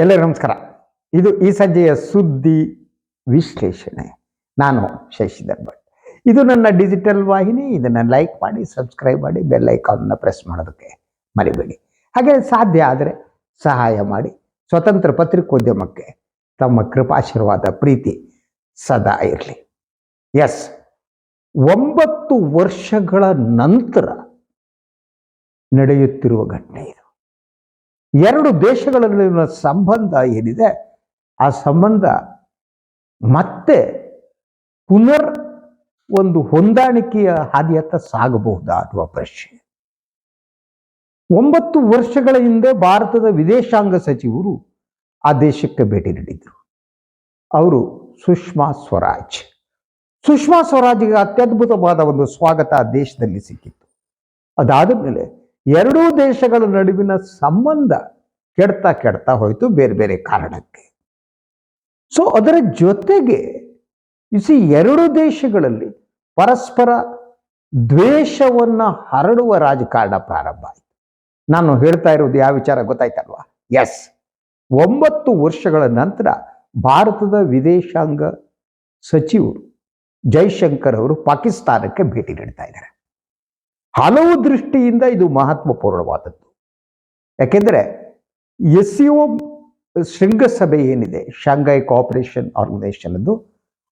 ಎಲ್ಲರಿಗೂ ನಮಸ್ಕಾರ. ಇದು ಈ ಸಂಜೆಯ ಸುದ್ದಿ ವಿಶ್ಲೇಷಣೆ. ನಾನು ಶಶಿಧರ್ ಭಟ್. ಇದು ನನ್ನ ಡಿಜಿಟಲ್ ವಾಹಿನಿ, ಇದನ್ನು ಲೈಕ್ ಮಾಡಿ ಸಬ್ಸ್ಕ್ರೈಬ್ ಮಾಡಿ ಬೆಲ್ ಐಕಾನ್ನ ಪ್ರೆಸ್ ಮಾಡೋದಕ್ಕೆ ಮರಿಬೇಡಿ. ಹಾಗೆ ಸಾಧ್ಯ ಆದರೆ ಸಹಾಯ ಮಾಡಿ. ಸ್ವತಂತ್ರ ಪತ್ರಿಕೋದ್ಯಮಕ್ಕೆ ತಮ್ಮ ಕೃಪಾಶೀರ್ವಾದ ಪ್ರೀತಿ ಸದಾ ಇರಲಿ. ಎಸ್ ಒಂಬತ್ತು ವರ್ಷಗಳ ನಂತರ ನಡೆಯುತ್ತಿರುವ ಘಟನೆ ಎರಡು ದೇಶಗಳ ನಡುವಿನ ಸಂಬಂಧ ಏನಿದೆ, ಆ ಸಂಬಂಧ ಮತ್ತೆ ಪುನರ್ ಒಂದು ಹೊಂದಾಣಿಕೆಯ ಹಾದಿಯತ್ತ ಸಾಗಬಹುದಾ ಅನ್ನುವ ಪ್ರಶ್ನೆ. ಒಂಬತ್ತು ವರ್ಷಗಳ ಹಿಂದೆ ಭಾರತದ ವಿದೇಶಾಂಗ ಸಚಿವರು ಆ ದೇಶಕ್ಕೆ ಭೇಟಿ ನೀಡಿದ್ರು. ಅವರು ಸುಷ್ಮಾ ಸ್ವರಾಜ್. ಸುಷ್ಮಾ ಸ್ವರಾಜ್ಗೆ ಅತ್ಯದ್ಭುತವಾದ ಒಂದು ಸ್ವಾಗತ ಆ ದೇಶದಲ್ಲಿ ಸಿಕ್ಕಿತ್ತು. ಅದಾದ ಮೇಲೆ ಎರಡೂ ದೇಶಗಳ ನಡುವಿನ ಸಂಬಂಧ ಕೆಡ್ತಾ ಕೆಡ್ತಾ ಹೋಯಿತು ಬೇರೆ ಬೇರೆ ಕಾರಣಕ್ಕೆ. ಸೊ ಅದರ ಜೊತೆಗೆ ಇಸಿ ಎರಡು ದೇಶಗಳಲ್ಲಿ ಪರಸ್ಪರ ದ್ವೇಷವನ್ನ ಹರಡುವ ರಾಜಕಾರಣ ಪ್ರಾರಂಭ ಆಯಿತು. ನಾನು ಹೇಳ್ತಾ ಇರೋದು ಯಾವ ವಿಚಾರ ಗೊತ್ತಾಯ್ತಲ್ವಾ? ಎಸ್ ಒಂಬತ್ತು ವರ್ಷಗಳ ನಂತರ ಭಾರತದ ವಿದೇಶಾಂಗ ಸಚಿವರು ಜೈಶಂಕರ್ ಅವರು ಪಾಕಿಸ್ತಾನಕ್ಕೆ ಭೇಟಿ ನೀಡ್ತಾ ಇದ್ದಾರೆ. ಹಲವು ದೃಷ್ಟಿಯಿಂದ ಇದು ಮಹತ್ವಪೂರ್ಣವಾದದ್ದು. ಯಾಕೆಂದರೆ ಎಸ್ ಸಿ ಒ ಶೃಂಗಸಭೆ ಏನಿದೆ, ಶಾಂಘೈ ಕೋಆಪರೇಷನ್ ಆರ್ಗನೈಸೇಷನ್ ಅದು,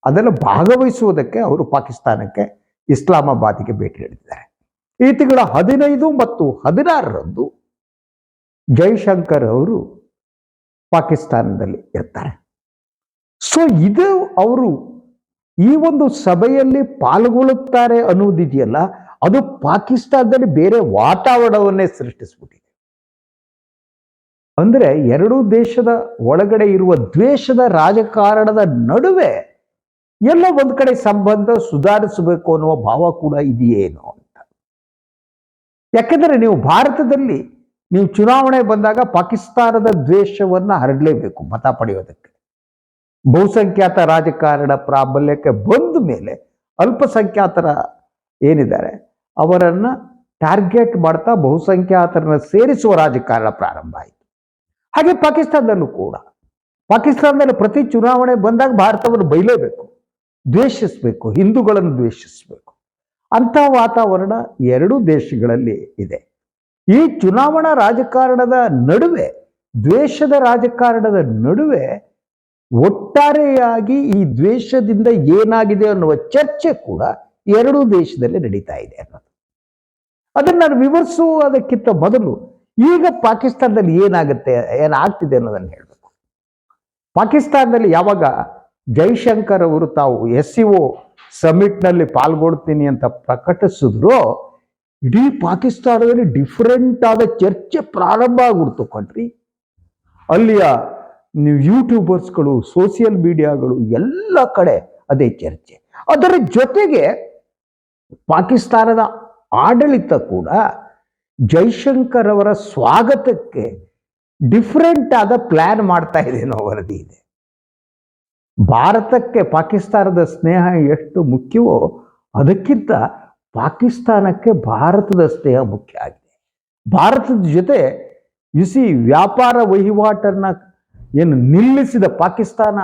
ಅದನ್ನು ಭಾಗವಹಿಸುವುದಕ್ಕೆ ಅವರು ಪಾಕಿಸ್ತಾನಕ್ಕೆ ಇಸ್ಲಾಮಾಬಾದಿಗೆ ಭೇಟಿ ನೀಡಿದ್ದಾರೆ. ಈ ತಿಂಗಳ ಹದಿನೈದು ಮತ್ತು ಹದಿನಾರರಂದು ಜೈಶಂಕರ್ ಅವರು ಪಾಕಿಸ್ತಾನದಲ್ಲಿ ಇರ್ತಾರೆ. ಸೊ, ಇದು ಅವರು ಈ ಒಂದು ಸಭೆಯಲ್ಲಿ ಪಾಲ್ಗೊಳ್ಳುತ್ತಾರೆ ಅನ್ನುವುದಿದೆಯಲ್ಲ ಅದು ಪಾಕಿಸ್ತಾನದಲ್ಲಿ ಬೇರೆ ವಾತಾವರಣವನ್ನೇ ಸೃಷ್ಟಿಸ್ಬಿಟ್ಟಿದೆ. ಅಂದ್ರೆ ಎರಡೂ ದೇಶದ ಒಳಗಡೆ ಇರುವ ದ್ವೇಷದ ರಾಜಕಾರಣದ ನಡುವೆ ಎಲ್ಲ ಒಂದ್ ಕಡೆ ಸಂಬಂಧ ಸುಧಾರಿಸಬೇಕು ಅನ್ನುವ ಭಾವ ಕೂಡ ಇದೆಯೇನು ಅಂತ. ಯಾಕೆಂದರೆ ನೀವು ಭಾರತದಲ್ಲಿ ನೀವು ಚುನಾವಣೆ ಬಂದಾಗ ಪಾಕಿಸ್ತಾನದ ದ್ವೇಷವನ್ನ ಹರಡಲೇಬೇಕು ಮತ ಪಡೆಯೋದಕ್ಕೆ. ಬಹುಸಂಖ್ಯಾತ ರಾಜಕಾರಣ ಪ್ರಾಬಲ್ಯಕ್ಕೆ ಬಂದ ಮೇಲೆ ಅಲ್ಪಸಂಖ್ಯಾತರ ಏನಿದ್ದಾರೆ ಅವರನ್ನ ಟಾರ್ಗೆಟ್ ಮಾಡ್ತಾ ಬಹುಸಂಖ್ಯಾತರನ್ನ ಸೇರಿಸುವ ರಾಜಕಾರಣ ಪ್ರಾರಂಭ ಆಯಿತು. ಹಾಗೆ ಪಾಕಿಸ್ತಾನದಲ್ಲೂ ಕೂಡ. ಪಾಕಿಸ್ತಾನದಲ್ಲಿ ಪ್ರತಿ ಚುನಾವಣೆ ಬಂದಾಗ ಭಾರತವನ್ನು ಬೈಲೇಬೇಕು, ದ್ವೇಷಿಸಬೇಕು, ಹಿಂದೂಗಳನ್ನು ದ್ವೇಷಿಸಬೇಕು. ಅಂಥ ವಾತಾವರಣ ಎರಡೂ ದೇಶಗಳಲ್ಲಿ ಇದೆ. ಈ ಚುನಾವಣಾ ರಾಜಕಾರಣದ ನಡುವೆ, ದ್ವೇಷದ ರಾಜಕಾರಣದ ನಡುವೆ ಒಟ್ಟಾರೆಯಾಗಿ ಈ ದ್ವೇಷದಿಂದ ಏನಾಗಿದೆ ಅನ್ನುವ ಚರ್ಚೆ ಕೂಡ ಎರಡೂ ದೇಶದಲ್ಲಿ ನಡೀತಾ ಇದೆ ಅನ್ನೋದು. ಅದನ್ನು ನಾನು ವಿವರಿಸುವುದಕ್ಕಿಂತ ಮೊದಲು ಈಗ ಪಾಕಿಸ್ತಾನದಲ್ಲಿ ಏನಾಗುತ್ತೆ, ಏನಾಗ್ತಿದೆ ಅನ್ನೋದನ್ನು ಹೇಳಬೇಕು. ಪಾಕಿಸ್ತಾನದಲ್ಲಿ ಯಾವಾಗ ಜೈಶಂಕರ್ ಅವರು ತಾವು ಎಸ್ ಸಿ ಒ ಸಮಿಟ್ನಲ್ಲಿ ಪಾಲ್ಗೊಳ್ತೀನಿ ಅಂತ ಪ್ರಕಟಿಸಿದ್ರು, ಇಡೀ ಪಾಕಿಸ್ತಾನದಲ್ಲಿ ಡಿಫರೆಂಟ್ ಆದ ಚರ್ಚೆ ಪ್ರಾರಂಭ ಆಗ್ಬಿಡ್ತು ಕಣ್ರಿ ಅಲ್ಲಿಯ ನೀವು ಯೂಟ್ಯೂಬರ್ಸ್ಗಳು ಸೋಷಿಯಲ್ ಮೀಡಿಯಾಗಳು ಎಲ್ಲ ಕಡೆ ಅದೇ ಚರ್ಚೆ. ಅದರ ಜೊತೆಗೆ ಪಾಕಿಸ್ತಾನದ ಆಡಳಿತ ಕೂಡ ಜೈಶಂಕರ್ ಅವರ ಸ್ವಾಗತಕ್ಕೆ ಡಿಫ್ರೆಂಟ್ ಆದ ಪ್ಲಾನ್ ಮಾಡ್ತಾ ಇದೆ ಅನ್ನೋ ವರದಿ ಇದೆ. ಭಾರತಕ್ಕೆ ಪಾಕಿಸ್ತಾನದ ಸ್ನೇಹ ಎಷ್ಟು ಮುಖ್ಯವೋ ಅದಕ್ಕಿಂತ ಪಾಕಿಸ್ತಾನಕ್ಕೆ ಭಾರತದ ಸ್ನೇಹ ಮುಖ್ಯ ಆಗಿದೆ. ಭಾರತದ ಜೊತೆ ಇಸಿ ವ್ಯಾಪಾರ ವಹಿವಾಟನ್ನ ಏನು ನಿಲ್ಲಿಸಿದ ಪಾಕಿಸ್ತಾನ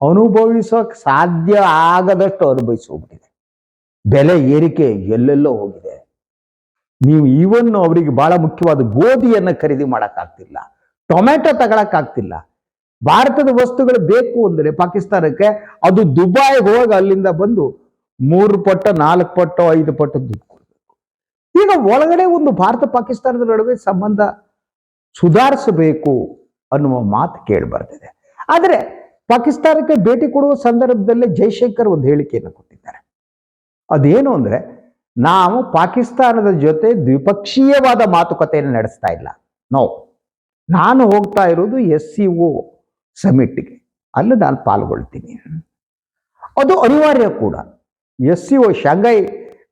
ಅನುಭವಿಸೋಕೆ ಸಾಧ್ಯ ಆಗದಷ್ಟು ಅನುಭವಿಸ್ಬಿಟ್ಟಿದೆ ಬೆಲೆ ಏರಿಕೆ ಎಲ್ಲೆಲ್ಲೋ ಹೋಗಿದೆ. ನೀವು ಈವನ್ನು ಅವರಿಗೆ ಬಹಳ ಮುಖ್ಯವಾದ ಗೋಧಿಯನ್ನು ಖರೀದಿ ಮಾಡೋಕ್ಕಾಗ್ತಿಲ್ಲ. ಟೊಮೆಟೊ ತಗೊಳಕ್ಕಾಗ್ತಿಲ್ಲ. ಭಾರತದ ವಸ್ತುಗಳು ಬೇಕು ಅಂದರೆ ಪಾಕಿಸ್ತಾನಕ್ಕೆ ಅದು ದುಬಾಯಿಗೆ ಹೋಗಿ ಅಲ್ಲಿಂದ ಬಂದು ಮೂರು ಪಟ್ಟ, ನಾಲ್ಕು ಪಟ್ಟು, ಐದು ಪಟ್ಟು ದುಡ್ಡು ಕೊಡಬೇಕು. ಈಗ ಒಳಗಡೆ ಒಂದು ಭಾರತ ಪಾಕಿಸ್ತಾನದ ನಡುವೆ ಸಂಬಂಧ ಸುಧಾರಿಸಬೇಕು ಅನ್ನುವ ಮಾತು ಕೇಳಿ ಬರ್ತಿದೆ. ಆದರೆ ಪಾಕಿಸ್ತಾನಕ್ಕೆ ಭೇಟಿ ಕೊಡುವ ಸಂದರ್ಭದಲ್ಲೇ ಜೈಶಂಕರ್ ಒಂದು ಹೇಳಿಕೆಯನ್ನು ಕೊಟ್ಟಿದ್ದಾರೆ. ಅದೇನು ಅಂದರೆ ನಾವು ಪಾಕಿಸ್ತಾನದ ಜೊತೆ ದ್ವಿಪಕ್ಷೀಯವಾದ ಮಾತುಕತೆಯನ್ನು ನಡೆಸ್ತಾ ಇಲ್ಲ. ನೋ ನಾನು ಹೋಗ್ತಾ ಇರೋದು ಎಸ್ ಸಿ ಒ ಸಮಿಟ್ಗೆ. ಅಲ್ಲಿ ನಾನು ಪಾಲ್ಗೊಳ್ತೀನಿ. ಅದು ಅನಿವಾರ್ಯ ಕೂಡ. S C O Shanghai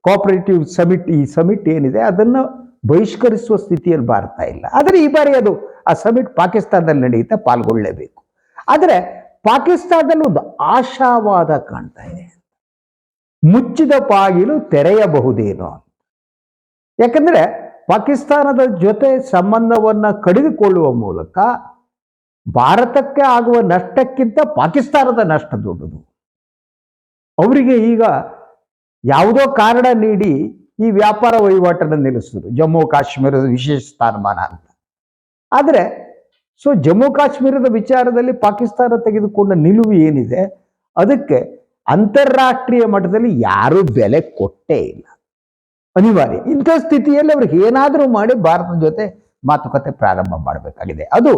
cooperative summit, ಈ ಸಮಿಟ್ ಏನಿದೆ ಅದನ್ನು ಬಹಿಷ್ಕರಿಸುವ ಸ್ಥಿತಿಯಲ್ಲಿ ಬರ್ತಾ ಇಲ್ಲ. ಆದರೆ ಈ ಬಾರಿ ಅದು ಆ ಸಮಿಟ್ ಪಾಕಿಸ್ತಾನದಲ್ಲಿ ನಡೆಯುತ್ತಾ ಪಾಲ್ಗೊಳ್ಳಲೇಬೇಕು ಆದರೆ ಪಾಕಿಸ್ತಾನದಲ್ಲಿ ಒಂದು ಆಶಾವಾದ ಕಾಣ್ತಾ ಇದೆ. ಮುಚ್ಚಿದ ಬಾಗಿಲು ತೆರೆಯಬಹುದೇನೋ ಯಾಕಂದ್ರೆ ಪಾಕಿಸ್ತಾನದ ಜೊತೆ ಸಂಬಂಧವನ್ನ ಕಡಿದುಕೊಳ್ಳುವ ಮೂಲಕ ಭಾರತಕ್ಕೆ ಆಗುವ ನಷ್ಟಕ್ಕಿಂತ ಪಾಕಿಸ್ತಾನದ ನಷ್ಟ ದೊಡ್ಡದು. ಅವರಿಗೆ ಈಗ ಯಾವುದೋ ಕಾರಣ ನೀಡಿ ಈ ವ್ಯಾಪಾರ ವಹಿವಾಟನ್ನು ನಿಲ್ಲಿಸಿದ್ರು. ಜಮ್ಮು ಕಾಶ್ಮೀರದ ವಿಶೇಷ ಸ್ಥಾನಮಾನ ಅಂತ. ಆದರೆ ಸೊ ಜಮ್ಮು ಕಾಶ್ಮೀರದ ವಿಚಾರದಲ್ಲಿ ಪಾಕಿಸ್ತಾನ ತೆಗೆದುಕೊಂಡ ನಿಲುವು ಏನಿದೆ? ಅದಕ್ಕೆ ಅಂತಾರಾಷ್ಟ್ರೀಯ ಮಟ್ಟದಲ್ಲಿ ಯಾರೂ ಬೆಲೆ ಕೊಟ್ಟೇ ಇಲ್ಲ. ಅನಿವಾರ್ಯ. ಇಂಥ ಸ್ಥಿತಿಯಲ್ಲಿ ಅವ್ರಿಗೆ ಏನಾದರೂ ಮಾಡಿ ಭಾರತದ ಜೊತೆ ಮಾತುಕತೆ ಪ್ರಾರಂಭ ಮಾಡಬೇಕಾಗಿದೆ. ಅದು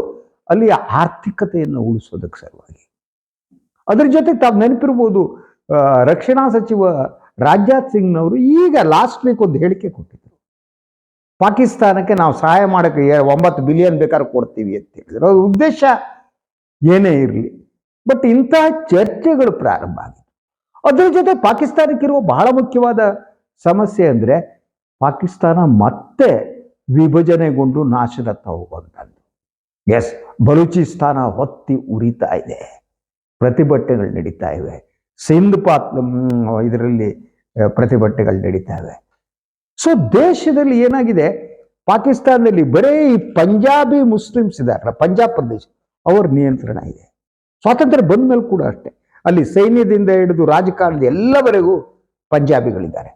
ಅಲ್ಲಿಯ ಆರ್ಥಿಕತೆಯನ್ನು ಉಳಿಸೋದಕ್ಕೆ ಸಲುವಾಗಿ. ಅದ್ರ ಜೊತೆ ತಾವು ನೆನಪಿರ್ಬೋದು ರಕ್ಷಣಾ ಸಚಿವ ರಾಜನಾಥ್ ಸಿಂಗ್ನವರು ಈಗ ಲಾಸ್ಟ್ ವೀಕ್ ಒಂದು ಹೇಳಿಕೆ ಕೊಟ್ಟಿದ್ರು. ಪಾಕಿಸ್ತಾನಕ್ಕೆ ನಾವು ಸಹಾಯ ಮಾಡೋಕ್ಕೆ ಒಂಬತ್ತು ಬಿಲಿಯನ್ ಬೇಕಾದ್ರೆ ಕೊಡ್ತೀವಿ ಅಂತ ಹೇಳಿದ್ರು. ಉದ್ದೇಶ ಏನೇ ಇರಲಿ. ಬಟ್ ಇಂತಹ ಚರ್ಚೆಗಳು ಪ್ರಾರಂಭ ಆಗಿದೆ. ಅದ್ರ ಜೊತೆ ಪಾಕಿಸ್ತಾನಕ್ಕಿರುವ ಬಹಳ ಮುಖ್ಯವಾದ ಸಮಸ್ಯೆ ಅಂದರೆ ಪಾಕಿಸ್ತಾನ ಮತ್ತೆ ವಿಭಜನೆಗೊಂಡು ನಾಶದತ್ತ ಹೋಗುವಂಥದ್ದು ಎಸ್ ಬಲೂಚಿಸ್ತಾನ ಹೊತ್ತಿ ಉರಿತಾ ಇದೆ. ಪ್ರತಿಭಟನೆಗಳು ನಡೀತಾ ಇವೆ. ಸಿಂಧ್ ಪಾತ್ ಇದರಲ್ಲಿ ಪ್ರತಿಭಟನೆಗಳು ನಡೀತಾ ಇವೆ. ಸೊ ದೇಶದಲ್ಲಿ ಏನಾಗಿದೆ? ಪಾಕಿಸ್ತಾನದಲ್ಲಿ ಬರೀ ಪಂಜಾಬಿ ಮುಸ್ಲಿಮ್ಸ್ ಇದ್ದಾರೆ. ಪಂಜಾಬ್ ಪ್ರದೇಶ, ಅವ್ರ ನಿಯಂತ್ರಣ ಇದೆ. ಸ್ವಾತಂತ್ರ್ಯ ಬಂದ ಮೇಲೆ ಕೂಡ ಅಷ್ಟೇ. ಅಲ್ಲಿ ಸೈನ್ಯದಿಂದ ಹಿಡಿದು ರಾಜಕಾರಣದ ಎಲ್ಲವರೆಗೂ ಪಂಜಾಬಿಗಳಿದ್ದಾರೆ.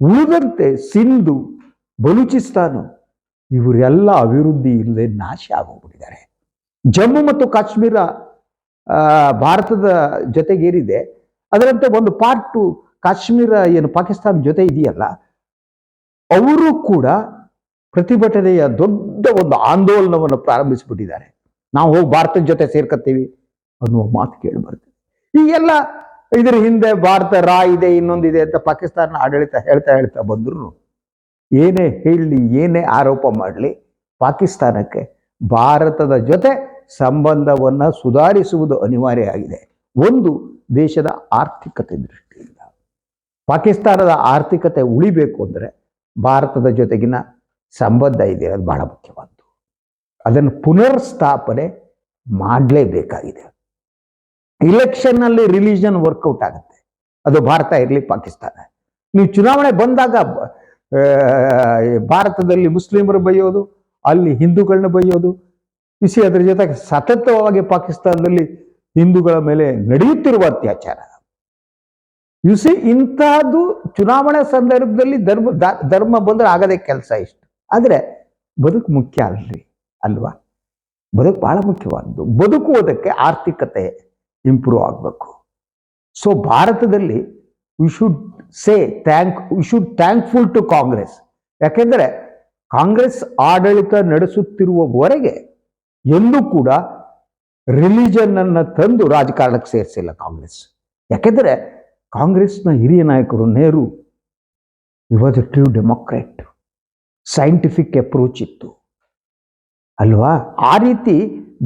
ಉಳಿದಂತೆ ಸಿಂಧು, ಬಲೂಚಿಸ್ತಾನ, ಇವರೆಲ್ಲ ಅಭಿವೃದ್ಧಿ ಇಲ್ಲದೆ ನಾಶ ಆಗೋಗ್ಬಿಟ್ಟಿದ್ದಾರೆ. ಜಮ್ಮು ಮತ್ತು ಕಾಶ್ಮೀರ ಭಾರತದ ಜೊತೆಗೇರಿದೆ. ಅದರಂತೆ ಒಂದು ಪಾರ್ಟು ಕಾಶ್ಮೀರ ಏನು ಪಾಕಿಸ್ತಾನ ಜೊತೆ ಇದೆಯಲ್ಲ, ಅವರು ಕೂಡ ಪ್ರತಿಭಟನೆಯ ದೊಡ್ಡ ಒಂದು ಆಂದೋಲನವನ್ನು ಪ್ರಾರಂಭಿಸಿಬಿಟ್ಟಿದ್ದಾರೆ. ನಾವು ಹೋಗಿ ಭಾರತದ ಜೊತೆ ಸೇರ್ಕತ್ತೀವಿ ಅನ್ನುವ ಮಾತು ಕೇಳಿ ಬರ್ತದೆ ಈ ಎಲ್ಲ ಇದರ ಹಿಂದೆ ಭಾರತ ರಾ ಇದೆ, ಇನ್ನೊಂದಿದೆ ಅಂತ ಪಾಕಿಸ್ತಾನ ಆಡಳಿತ ಹೇಳ್ತಾ ಹೇಳ್ತಾ ಬಂದ್ರು ಏನೇ ಹೇಳಲಿ ಏನೇ ಆರೋಪ ಮಾಡಲಿ, ಪಾಕಿಸ್ತಾನಕ್ಕೆ ಭಾರತದ ಜೊತೆ ಸಂಬಂಧವನ್ನು ಸುಧಾರಿಸುವುದು ಅನಿವಾರ್ಯ ಆಗಿದೆ. ಒಂದು ದೇಶದ ಆರ್ಥಿಕತೆ ದೃಷ್ಟಿಯಿಂದ. ಪಾಕಿಸ್ತಾನದ ಆರ್ಥಿಕತೆ ಉಳಿಬೇಕು ಅಂದರೆ ಭಾರತದ ಜೊತೆಗಿನ ಸಂಬಂಧ ಇದೆ, ಅದು ಬಹಳ ಮುಖ್ಯವಾದ್ದು. ಅದನ್ನು ಪುನರ್ ಸ್ಥಾಪನೆ ಮಾಡಲೇಬೇಕಾಗಿದೆ. ಇಲೆಕ್ಷನ್ನಲ್ಲಿ ರಿಲಿಜನ್ ವರ್ಕೌಟ್ ಆಗುತ್ತೆ. ಅದು ಭಾರತ ಇರಲಿ ಪಾಕಿಸ್ತಾನ. ನೀವು ಚುನಾವಣೆ ಬಂದಾಗ ಭಾರತದಲ್ಲಿ ಮುಸ್ಲಿಮರು ಬೈಯೋದು, ಅಲ್ಲಿ ಹಿಂದೂಗಳನ್ನ ಬೈಯೋದು ಬಿಸಿ ಅದರ ಜೊತೆಗೆ ಸತತವಾಗಿ ಪಾಕಿಸ್ತಾನದಲ್ಲಿ ಹಿಂದೂಗಳ ಮೇಲೆ ನಡೆಯುತ್ತಿರುವ ಅತ್ಯಾಚಾರ. ಯುಸಿ ಇಂತಹದ್ದು ಚುನಾವಣೆ ಸಂದರ್ಭದಲ್ಲಿ ಧರ್ಮ ಧರ್ಮ ಬಂದ್ರೆ ಆಗದೆ ಕೆಲಸ ಇಷ್ಟು. ಆದರೆ, ಬದುಕು ಮುಖ್ಯ ಅಲ್ರಿ, ಅಲ್ವಾ? ಬದುಕು ಬಹಳ ಮುಖ್ಯವಾದ್ದು. ಬದುಕುವುದಕ್ಕೆ ಆರ್ಥಿಕತೆ ಇಂಪ್ರೂವ್ ಆಗಬೇಕು. ಸೊ ಭಾರತದಲ್ಲಿ we should say thank we should thankful to Congress ಯಾಕೆಂದರೆ ಕಾಂಗ್ರೆಸ್ ಆಡಳಿತ ನಡೆಸುತ್ತಿರುವವರೆಗೆ ಎಲ್ಲೂ ಕೂಡ ರಿಲಿಜನ್ ಅನ್ನ ತಂದು ರಾಜಕಾರಣಕ್ಕೆ ಸೇರಿಸಿಲ್ಲ ಕಾಂಗ್ರೆಸ್. ಯಾಕೆಂದರೆ ಕಾಂಗ್ರೆಸ್ನ ಹಿರಿಯ ನಾಯಕರು Nehru was a true democrat scientific approach ಇತ್ತು. ಅಲ್ವಾ? ಆ ರೀತಿ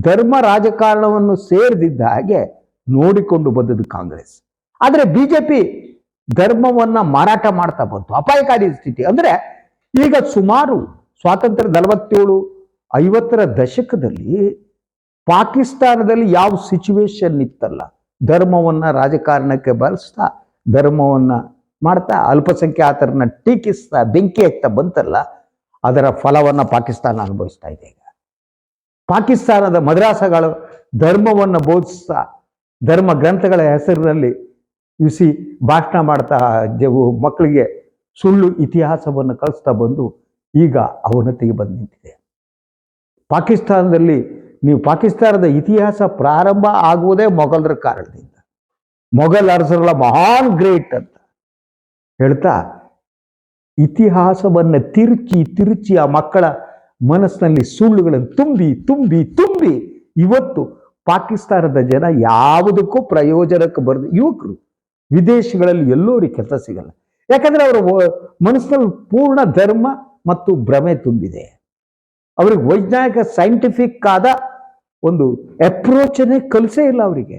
ಧರ್ಮ ರಾಜಕಾರಣವನ್ನು ಸೇರಿದಿದ್ದ ಹಾಗೆ ನೋಡಿಕೊಂಡು ಬಂದದ್ದು ಕಾಂಗ್ರೆಸ್. ಆದರೆ ಬಿಜೆಪಿ ಧರ್ಮವನ್ನ ಮಾರಾಟ ಮಾಡ್ತಾ ಬಂತು. ಅಪಾಯಕಾರಿ ಸ್ಥಿತಿ. ಅಂದ್ರೆ ಈಗ ಸುಮಾರು ಸ್ವಾತಂತ್ರ್ಯ ನಲವತ್ತೇಳು, ಐವತ್ತರ ದಶಕದಲ್ಲಿ ಪಾಕಿಸ್ತಾನದಲ್ಲಿ ಯಾವ ಸಿಚುವೇಶನ್ ಇತ್ತಲ್ಲ? ಧರ್ಮವನ್ನ ರಾಜಕಾರಣಕ್ಕೆ ಬಳಸ್ತಾ, ಧರ್ಮವನ್ನ ಮಾಡ್ತಾ, ಅಲ್ಪಸಂಖ್ಯಾತರನ್ನ ಟೀಕಿಸ್ತಾ, ಬೆಂಕಿ ಹಾಕ್ತಾ ಬಂತಲ್ಲ? ಅದರ ಫಲವನ್ನ ಪಾಕಿಸ್ತಾನ ಅನುಭವಿಸ್ತಾ ಇದೆ ಈಗ. ಪಾಕಿಸ್ತಾನದ ಮದ್ರಾಸಗಳು ಧರ್ಮವನ್ನು ಬೋಧಿಸ್ತಾ ಧರ್ಮ ಗ್ರಂಥಗಳ ಹೆಸರಿನಲ್ಲಿ ಯುಸಿ ಭಾಷಣ ಮಾಡ್ತಾ ಜವು ಮಕ್ಕಳಿಗೆ ಸುಳ್ಳು ಇತಿಹಾಸವನ್ನು ಕಲಿಸ್ತಾ ಬಂದು ಈಗ ಅವನತಿಗೆ ಬಂದು ನಿಂತಿದೆ. ಪಾಕಿಸ್ತಾನದಲ್ಲಿ ನೀವು ಪಾಕಿಸ್ತಾನದ ಇತಿಹಾಸ ಪ್ರಾರಂಭ ಆಗುವುದೇ ಮೊಘಲರ ಕಾರಣದಿಂದ. ಮೊಘಲ್ ಅರಸರಲ್ಲ ಮಹಾನ್ ಗ್ರೇಟ್ ಅಂತ ಹೇಳ್ತಾ ಇತಿಹಾಸವನ್ನು ತಿರುಚಿ ತಿರುಚಿ ಆ ಮಕ್ಕಳ ಮನಸ್ಸಿನಲ್ಲಿ ಸುಳ್ಳುಗಳನ್ನು ತುಂಬಿ ತುಂಬಿ ತುಂಬಿ ಇವತ್ತು ಪಾಕಿಸ್ತಾನದ ಜನ ಯಾವುದಕ್ಕೂ ಪ್ರಯೋಜನಕ್ಕೆ ಬರದು ಯುವಕರು ವಿದೇಶಗಳಲ್ಲಿ ಎಲ್ಲೂ ಕೆಲಸ ಸಿಗಲ್ಲ. ಯಾಕಂದ್ರೆ ಅವರ ಮನಸ್ಸಿನಲ್ಲಿ ಪೂರ್ಣ ಧರ್ಮ ಮತ್ತು ಭ್ರಮೆ ತುಂಬಿದೆ. ಅವ್ರಿಗೆ ವೈಜ್ಞಾನಿಕ ಸೈಂಟಿಫಿಕ್ ಆದ ಒಂದು ಅಪ್ರೋಚನೆ ಕಲಿಸೇ ಇಲ್ಲ ಅವರಿಗೆ.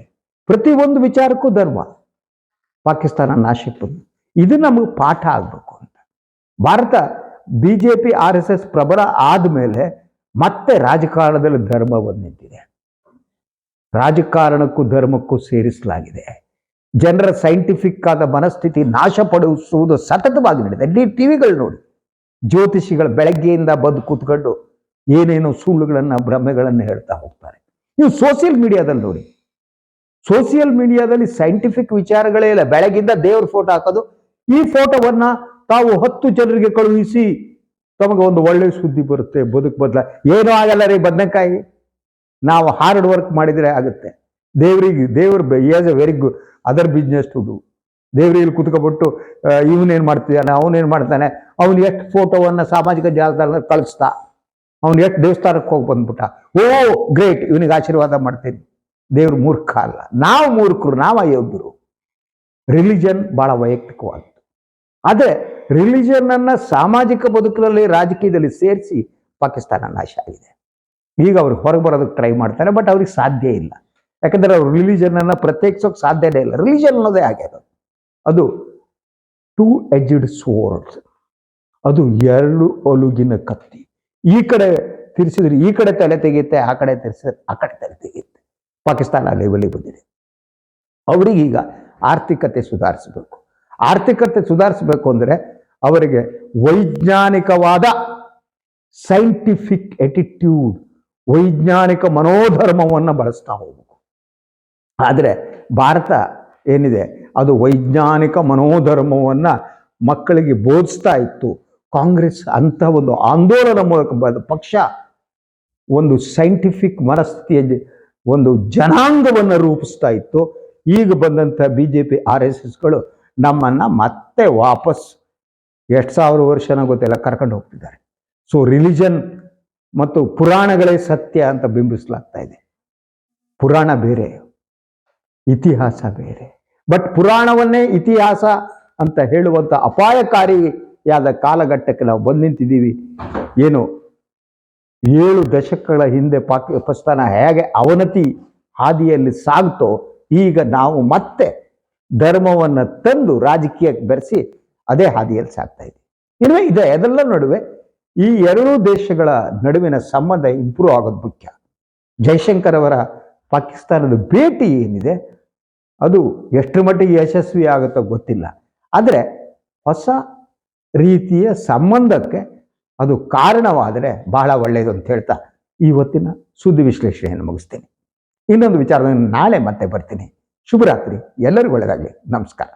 ಪ್ರತಿ ಒಂದು ವಿಚಾರಕ್ಕೂ ಧರ್ಮ. ಪಾಕಿಸ್ತಾನ ನಾಶಕ್ಕೆ ಬಂದು ಇದು ನಮಗೆ ಪಾಠ ಆಗಬೇಕು ಅಂತ. Bharat B J P R S S ಪ್ರಬಲ ಆದಮೇಲೆ ಮತ್ತೆ ರಾಜಕಾರಣದಲ್ಲಿ ಧರ್ಮ ಬಂದು ನಿಂತಿದೆ ರಾಜಕಾರಣಕ್ಕೂ ಧರ್ಮಕ್ಕೂ ಸೇರಿಸಲಾಗಿದೆ. ಜನರ ಸೈಂಟಿಫಿಕ್ ಆದ ಮನಸ್ಥಿತಿ ನಾಶಪಡಿಸುವುದು ಸತತವಾಗಿ ನಡೆದಿದೆ. ಡಿ ಟಿವಿಗಳು ನೋಡಿ, ಜ್ಯೋತಿಷಿಗಳು ಬೆಳಗ್ಗೆಯಿಂದ ಬಂದು ಕೂತ್ಕೊಂಡು ಏನೇನೋ ಸುಳ್ಳುಗಳನ್ನು, ಭ್ರಮೆಗಳನ್ನು ಹೇಳ್ತಾ ಹೋಗ್ತಾರೆ. ನೀವು ಸೋಷಿಯಲ್ ಮೀಡಿಯಾದಲ್ಲಿ ನೋಡಿ ಸೋಷಿಯಲ್ ಮೀಡಿಯಾದಲ್ಲಿ ಸೈಂಟಿಫಿಕ್ ವಿಚಾರಗಳೇ ಇಲ್ಲ. ಬೆಳಗಿಂದ ದೇವ್ರ ಫೋಟೋ ಹಾಕೋದು, ಈ ಫೋಟೋವನ್ನ ತಾವು ಹತ್ತು ಜನರಿಗೆ ಕಳುಹಿಸಿ, ತಮಗೆ ಒಂದು ಒಳ್ಳೆ ಸುದ್ದಿ ಬರುತ್ತೆ, ಬದುಕು ಬದಲ, ಏನೂ ಆಗಲ್ಲ ರೀ ಬದನೆಕಾಯಿ. ನಾವು ಹಾರ್ಡ್ ವರ್ಕ್ ಮಾಡಿದರೆ ಆಗುತ್ತೆ. ದೇವರಿಗೆ, ದೇವ್ರ is a very good other business to do ದೇವರಿಗೆ ಕುತ್ಕೊಬಿಟ್ಟು ಇವನೇನು ಮಾಡ್ತಿದ್ದಾನೆ ಅವನೇನು ಮಾಡ್ತಾನೆ, ಅವನು ಎಷ್ಟು ಫೋಟೋವನ್ನು ಸಾಮಾಜಿಕ ಜಾಲತಾಣ ಕಳಿಸ್ತಾ, ಅವನು ಎಷ್ಟು ದೇವಸ್ಥಾನಕ್ಕೆ ಹೋಗಿ ಬಂದ್ಬಿಟ್ಟ, ಓ ಗ್ರೇಟ್ ಇವನಿಗೆ ಆಶೀರ್ವಾದ ಮಾಡ್ತೀನಿ. ದೇವ್ರ ಮೂರ್ಖ ಅಲ್ಲ. ನಾವು ಮೂರ್ಖರು, ನಾವು ಅಯೋಗ್ಯರು. ರಿಲಿಜನ್ ಭಾಳ ವೈಯಕ್ತಿಕವಾದದ್ದು ಆದರೆ ರಿಲಿಜನನ್ನು ಸಾಮಾಜಿಕ ಬದುಕಿನಲ್ಲಿ ರಾಜಕೀಯದಲ್ಲಿ ಸೇರಿಸಿ ಪಾಕಿಸ್ತಾನ ನಾಶ ಆಗಿದೆ. ಈಗ ಅವ್ರು ಹೊರಗೆ ಬರೋದಕ್ಕೆ ಟ್ರೈ ಮಾಡ್ತಾರೆ ಬಟ್ ಅವ್ರಿಗೆ ಸಾಧ್ಯ ಇಲ್ಲ. ಯಾಕಂದ್ರೆ ಅವ್ರು ರಿಲಿಜನ್ ಅನ್ನ ಪ್ರತ್ಯೇಕಿಸೋಕೆ ಸಾಧ್ಯನೇ ಇಲ್ಲ. ರಿಲಿಜನ್ ಅನ್ನೋದೇ ಆಗ್ಯದ ಅದು. ಟೂ ಎಜ್ಡ್ ಸೋರ್ಡ್ಸ್ ಅದು ಎರಡು ಒಲುಗಿನ ಕತ್ತಿ. ಈ ಕಡೆ ತಿರ್ಸಿದ್ರೆ, ಈ ಕಡೆ ತಲೆ ತೆಗೆಯುತ್ತೆ, ಆ ಕಡೆ ತಿರ್ಸಿದ್ರೆ, ಆ ಕಡೆ ತಲೆ ತೆಗೆಯುತ್ತೆ. ಪಾಕಿಸ್ತಾನ ಲೆವೆಲಿಗೆ ಬಂದಿದೆ. ಅವರಿಗೀಗ ಆರ್ಥಿಕತೆ ಸುಧಾರಿಸಬೇಕು. ಆರ್ಥಿಕತೆ ಸುಧಾರಿಸಬೇಕು ಅಂದರೆ ಅವರಿಗೆ ವೈಜ್ಞಾನಿಕವಾದ ಸೈಂಟಿಫಿಕ್ ಎಟಿಟ್ಯೂಡ್ ವೈಜ್ಞಾನಿಕ ಮನೋಧರ್ಮವನ್ನು ಬಳಸ್ತಾ ಹೋಗಬೇಕು. ಆದರೆ ಭಾರತ ಏನಿದೆ? ಅದು ವೈಜ್ಞಾನಿಕ ಮನೋಧರ್ಮವನ್ನು ಮಕ್ಕಳಿಗೆ ಬೋಧಿಸ್ತಾ ಇತ್ತು. ಕಾಂಗ್ರೆಸ್ ಅಂತ ಒಂದು ಆಂದೋಲನ ಮೂಲಕ ಪಕ್ಷ ಒಂದು ಸೈಂಟಿಫಿಕ್ ಮನಸ್ಥಿತಿಯ ಒಂದು ಜನಾಂಗವನ್ನು ರೂಪಿಸ್ತಾ ಇತ್ತು. ಈಗ ಬಂದಂಥ B J P R S ಎಸ್ಗಳು ನಮ್ಮನ್ನು ಮತ್ತೆ ವಾಪಸ್ ಎಷ್ಟು ಸಾವಿರ ವರ್ಷನ ಗೊತ್ತಿಲ್ಲ ಕರ್ಕೊಂಡು ಹೋಗ್ತಿದ್ದಾರೆ. ಸೊ ರಿಲಿಜನ್ ಮತ್ತು ಪುರಾಣಗಳೇ ಸತ್ಯ ಅಂತ ಬಿಂಬಿಸಲಾಗ್ತಾ ಇದೆ. ಪುರಾಣ ಬೇರೆ, ಇತಿಹಾಸ ಬೇರೆ. ಬಟ್ ಪುರಾಣವನ್ನೇ ಇತಿಹಾಸ ಅಂತ ಹೇಳುವಂಥ ಅಪಾಯಕಾರಿಯಾದ ಕಾಲಘಟ್ಟಕ್ಕೆ ನಾವು ಬಂದು ನಿಂತಿದ್ದೀವಿ. ಏನು, ಏಳು ದಶಕಗಳ ಹಿಂದೆ ಪಾಕಿಸ್ತಾನ ಹೇಗೆ ಅವನತಿ ಹಾದಿಯಲ್ಲಿ ಸಾಗ್ತೋ, ಈಗ ನಾವು ಮತ್ತೆ ಧರ್ಮವನ್ನು ತಂದು ರಾಜಕೀಯಕ್ಕೆ ಬೆರೆಸಿ ಅದೇ ಹಾದಿಯಲ್ಲಿ ಸಾಗ್ತಾ ಇದ್ದೀವಿ. ಇನ್ನು ಇದೆ, ಅದೆಲ್ಲ ನಡುವೆ ಈ ಎರಡೂ ದೇಶಗಳ ನಡುವಿನ ಸಂಬಂಧ ಇಂಪ್ರೂವ್ ಆಗೋದು ಮುಖ್ಯ. ಜೈಶಂಕರ್ ಅವರ ಪಾಕಿಸ್ತಾನದ ಭೇಟಿ ಏನಿದೆ, ಅದು ಎಷ್ಟು ಮಟ್ಟಿಗೆ ಯಶಸ್ವಿ ಆಗುತ್ತೋ ಗೊತ್ತಿಲ್ಲ. ಆದರೆ ಹೊಸ ರೀತಿಯ ಸಂಬಂಧಕ್ಕೆ ಅದು ಕಾರಣವಾದರೆ ಬಹಳ ಒಳ್ಳೆಯದು ಅಂತ ಹೇಳ್ತಾ ಇವತ್ತಿನ ಸುದ್ದಿ ವಿಶ್ಲೇಷಣೆಯನ್ನು ಮುಗಿಸ್ತೀನಿ. ಇನ್ನೊಂದು ವಿಚಾರದಲ್ಲಿ ನಾಳೆ ಮತ್ತೆ ಬರ್ತೀನಿ. ಶುಭರಾತ್ರಿ. ಎಲ್ಲರಿಗೂ ಒಳ್ಳೆಯದಾಗಲಿ ನಮಸ್ಕಾರ.